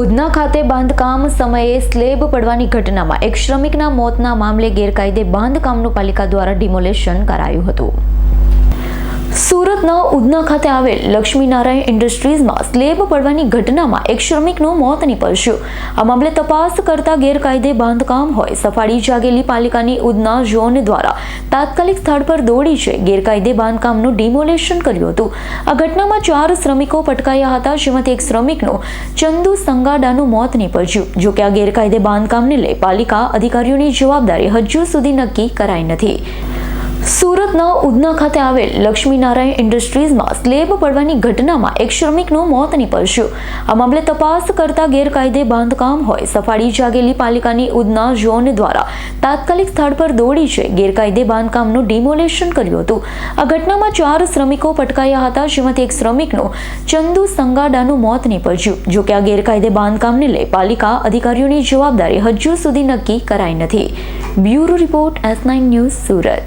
ઉધના ખાતે બાંધકામ સમયે સ્લેબ પડવાની ઘટનામાં એક શ્રમિકના મોતના મામલે ગેરકાયદે બાંધકામનું પાલિકા દ્વારા ડિમોલેશન કરાયું હતું. સુરતના ઉધના ખાતે આવેલ લક્ષ્મીનારાયણ ઇન્ડસ્ટ્રીઝમાં સ્લેબ પડવાની ઘટનામાં એક શ્રમિકનું મોત નીપજ્યું. આ મામલે તપાસ કરતા ગેરકાયદે બાંધકામ હોય સફાળી જાગેલી પાલિકાની ઉધના ઝોન દ્વારા તાત્કાલિક સ્થળ પર દોડી જઈ ગેરકાયદે બાંધકામનું ડિમોલેશન કર્યું હતું. આ ઘટનામાં ચાર શ્રમિકો પટકાયા હતા, જેમાંથી એક શ્રમિકનું ચંદુ સંગાડાનું મોત નીપજ્યું. જોકે આ ગેરકાયદે બાંધકામને લઈ પાલિકા અધિકારીઓની જવાબદારી હજુ સુધી નક્કી કરાઈ નથી. સુરતના ઉધના ખાતે આવેલ લક્ષ્મીનારાયણ ઇન્ડસ્ટ્રીઝમાં સ્લેબ પડવાની ઘટનામાં એક શ્રમિકનું મોત નીપજ્યું. આ મામલે તપાસ કરતા ગેરકાયદે બાંધકામ હોય, સફાળી જાગેલી પાલિકાની ઉધના ઝોન દ્વારા તાત્કાલિક સ્થળ પર દોડી છે ગેરકાયદે બાંધકામનું ડિમોલેશન કર્યું હતું. આ ઘટનામાં ચાર શ્રમિકો પટકાયા હતા, જેમાંથી એક શ્રમિકનું ચંદુ સંગાડાનું મોત નીપજ્યું. જોકે આ ગેરકાયદે બાંધકામને લઈ પાલિકા અધિકારીઓની જવાબદારી હજુ સુધી નક્કી કરાઈ નથી. Bureau report S nine news Surat.